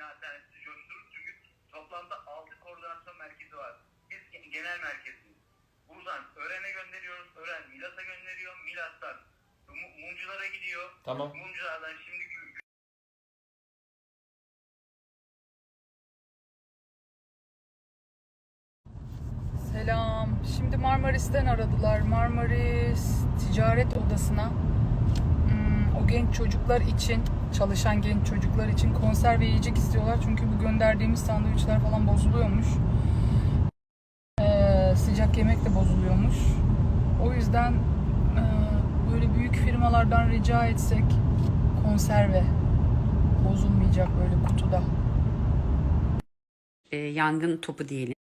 bina tanesi coşturur. Çünkü toplamda 6 koordinasyon merkezi var. Biz ge- genel merkeziyiz. Buradan Ören'e gönderiyoruz. Ören Milas'a gönderiyor. Milas'tan Mu- Mumculara gidiyor. Tamam. Mumculardan şimdi Selam. Şimdi Marmaris'ten aradılar. Marmaris Ticaret Odası'na genç çocuklar için, çalışan genç çocuklar için konserve yiyecek istiyorlar. Çünkü bu gönderdiğimiz sandviçler falan bozuluyormuş. Ee, sıcak yemek de bozuluyormuş. O yüzden e, böyle büyük firmalardan rica etsek konserve bozulmayacak böyle kutuda. e, yangın topu diyelim.